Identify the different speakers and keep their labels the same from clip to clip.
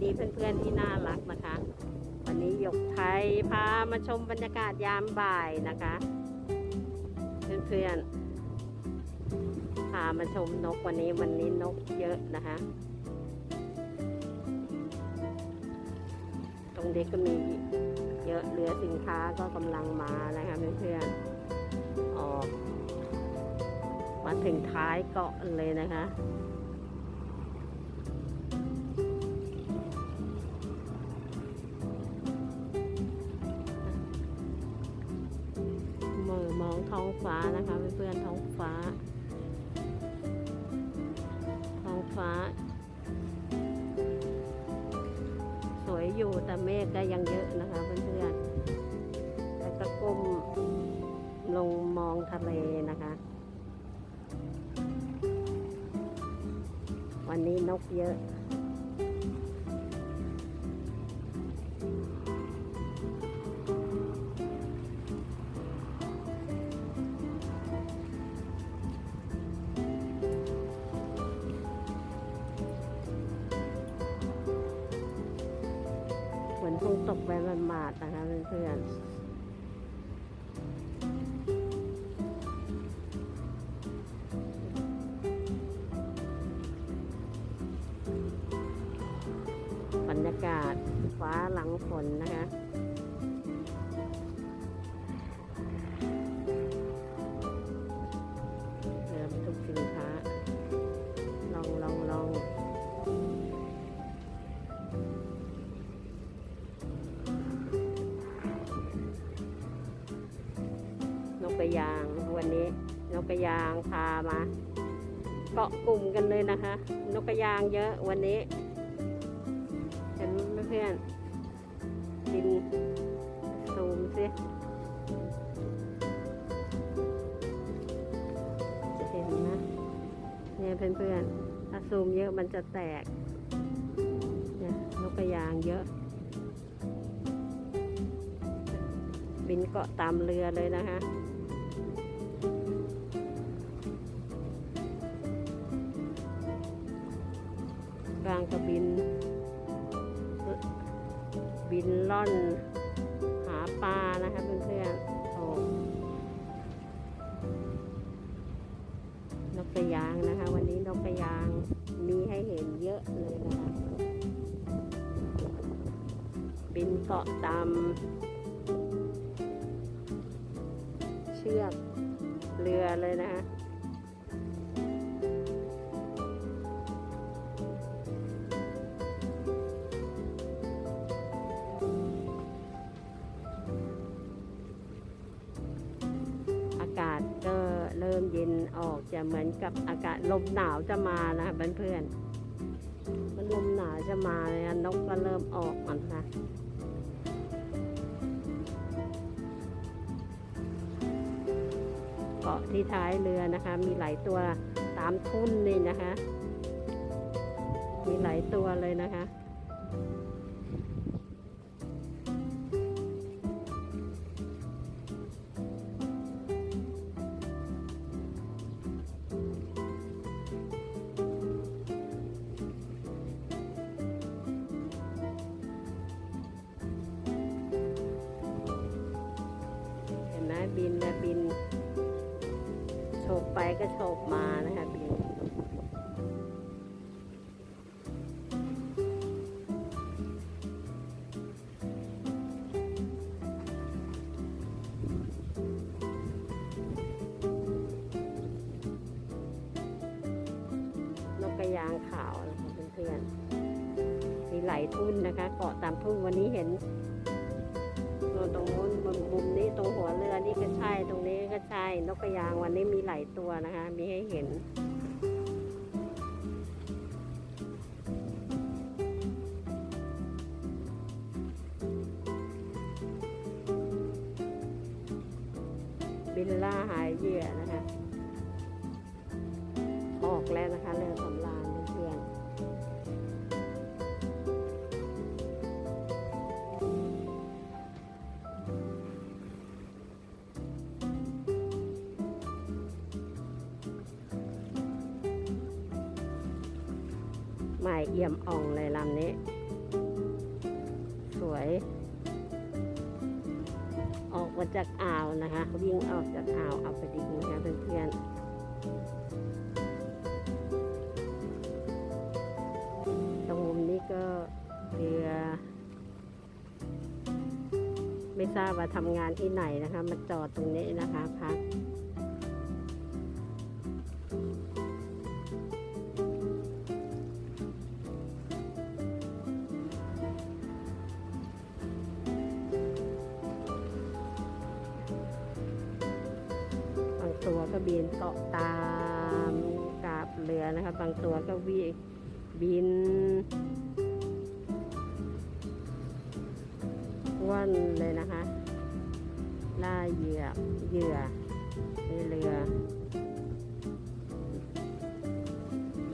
Speaker 1: ดีเพื่อนๆที่น่ารักนะคะ วันนี้หยกไทยพามาชมบรรยากาศยามบ่ายนะคะ เพื่อนๆพามาชมนกวันนี้วันนี้นกเยอะนะคะ ตรงนี้ก็มีเยอะเรือสินค้าก็กำลังมานะคะเพื่อนๆออกมาถึงท้ายเกาะเลยนะคะ อยู่แต่เมฆก็ยังเยอะนะคะเพื่อนๆแล้วก็ก้มลงมองทะเลนะคะ วันนี้นกเยอะ ไปมันมาดนะคะเพื่อนๆบรรยากาศฟ้าหลังฝนนะคะ นกกระยางวันนี้ นกกระยางพามาเกาะกลุ่มกันเลยนะคะ นกกระยางเยอะวันนี้เห็นเพื่อนดินซูมสิเห็นนะเนี่ยเพื่อนๆถ้าซูมเยอะมันจะแตกเนี่ยนกกระยางเยอะ บินเกาะตามเรือเลยนะคะ บางก็บิน บินล่อนหาปลานะคะเพื่อนๆโอ้นกกระยางนะคะ วันนี้นกกระยางมีให้เห็นเยอะเลยนะคะบินเกาะตามเชือกเรือเลยนะคะ ริ่มเย็นออกจะเหมือนกับอากาศลมหนาวจะมานะเพื่อนๆมันลมหนาวจะมาเลยนะนกก็เริ่มออกมันค่ะเกาะที่ท้ายเรือนะคะ มีหลายตัวตามทุ่นนี่นะคะ มีหลายตัวเลยนะคะ ก็โฉบมานะคะบินนกกระยางขาวนะคะเพื่อนๆมีไหลายทุ่นนะคะ เกาะตามทุ่นวันนี้เห็น ตรงนู้นมุมนี้ตรงหัวเรือนี่ก็ใช่ตรงนี้ก็ใช่นกกระยางวันนี้มีหลายตัวนะคะ มีให้เห็น บินล่าหายเหยื่อนะคะ ออกแล้วนะ หมายเอี่ยมอ่องเลยลำนี้ สวย ออกมาจากอ่าวนะคะ วิ่งออกจากอ่าวเอัปปดิงนะคะเพื่อนๆตรงมุมนี้ก็เรือไม่ทราบว่าทำงานที่ไหนนะคะ มาจอดตรงนี้นะคะพัก ตัวก็บินเกาะตามกาบเรือนะคะ บางตัวก็วิบินว่อนเลยนะคะ ล่าเหยื่อเหยื่อในเรือ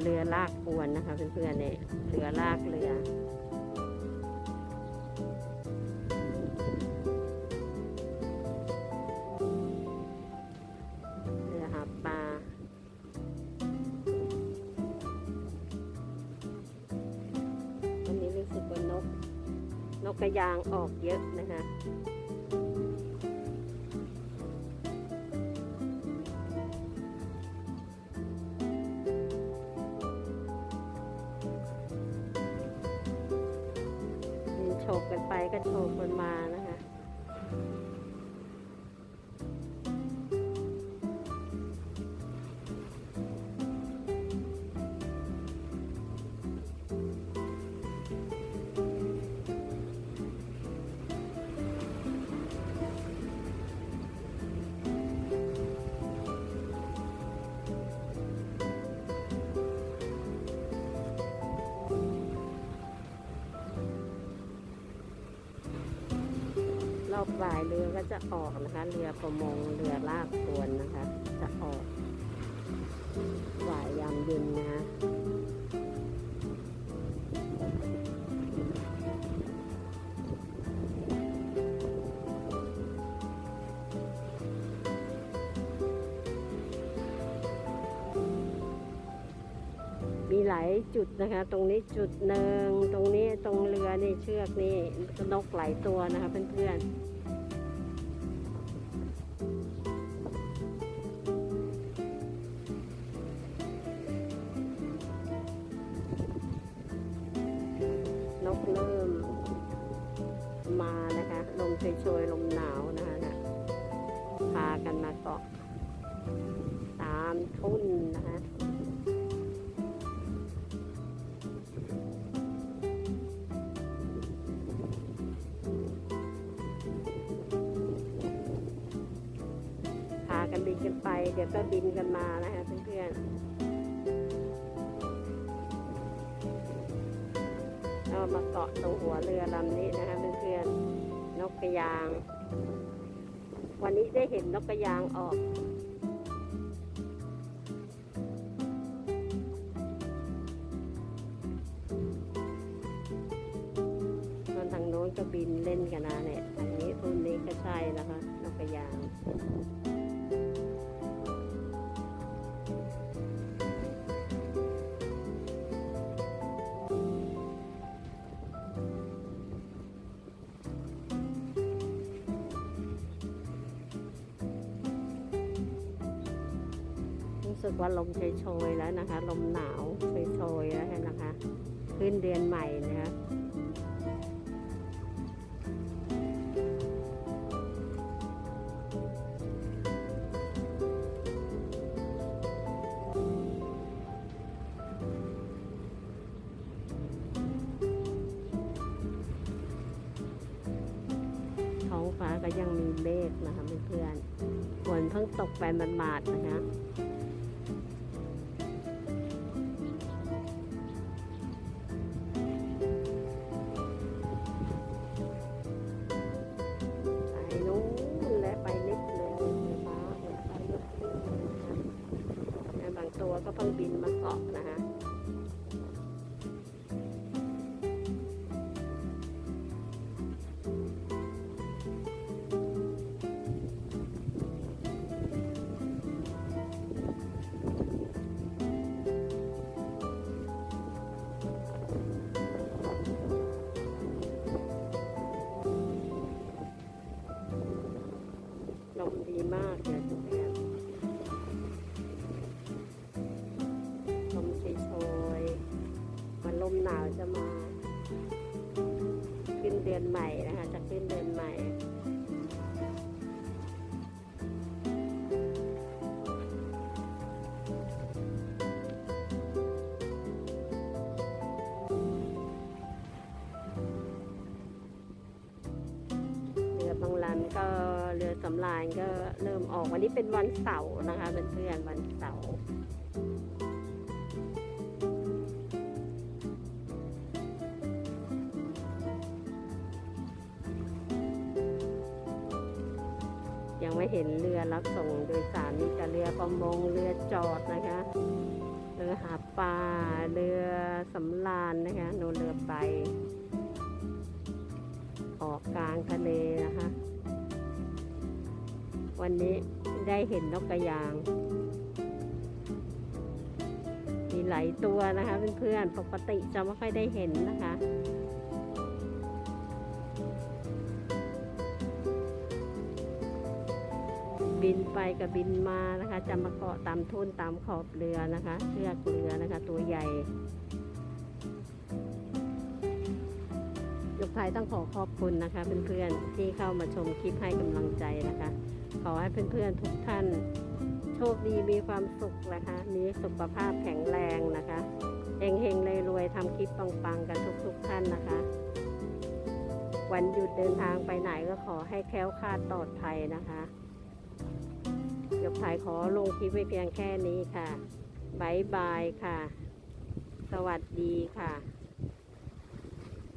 Speaker 1: เรือลากอวนนะคะเพื่อนๆเนี่ยเรือลากเรือ กระยางออกเยอะนะคะโฉกกันไปก็โฉกกันมานะ บ่ายเรือก็จะออกนะคะ เรือประมงเรือลากอวนนะคะ จะออกบ่ายยามเย็นนะคะมีหลายจุดนะคะ ตรงนี้จุดหนึ่งตรงนี้ตรงเรือนี่เชือกนี่นกหลายตัวนะคะเพื่อนๆ ตามทุ่นนะคะพากันบินกันไป เดี๋ยวก็บินกันมานะคะเพื่อนๆเรามาเกาะตรงหัวเรือลำนี้นะคะเพื่อนๆนกกระยาง วันนี้ได้เห็นนกกระยางออก บินเล่นกันนะเนี่ยทางนี้ทุ่นนี้ก็ใช่แล้วค่ะนกกระยางรู้สึกว่าลมโชยๆแล้วนะคะ ลมหนาวโชยๆแล้วนะคะ ขึ้นเดือนใหม่นะคะ ก็ยังมีเมฆนะคะเพื่อนๆฝนเพิ่งตกไปหมาดๆนะคะ หนาวจะมาขึ้นเดือนใหม่นะคะจะขึ้นเดือนใหม่เรือบางลันก็เรือสำราญก็เริ่มออกวันนี้เป็นวันเสาร์นะคะเพื่อนๆวันเสาร์ รับส่งโดยสารมีแต่เรือประมงเรือจอดนะคะเรือหาปลาเรือสำราญนะคะโนเรือไป ออกกลางทะเลนะคะ วันนี้ได้เห็นนกกระยาง มีหลายตัวนะคะเพื่อนๆปกติจะไม่ค่อยได้เห็นนะคะ บินไปกับบินมานะคะ จะมาเกาะตามทุ่นตามขอบเรือนะคะเชือกเรือนะคะ ตัวใหญ่ยกไทยต้องขอขอบคุณนะคะ เพื่อนๆที่เข้ามาชมคลิปให้กำลังใจนะคะ ขอให้เพื่อนๆทุกท่าน โชคดีมีความสุขนะคะ มีสุขภาพแข็งแรงนะคะเฮงๆเลยรวยทำคลิปปังๆกันทุกๆท่านนะคะ วันหยุดเดินทางไปไหนก็ขอให้แคล้วคลาดปลอดภัยนะคะ ยกไทยขอลงคลิปไว้เพียงแค่นี้ค่ะบายบายค่ะ สวัสดีค่ะ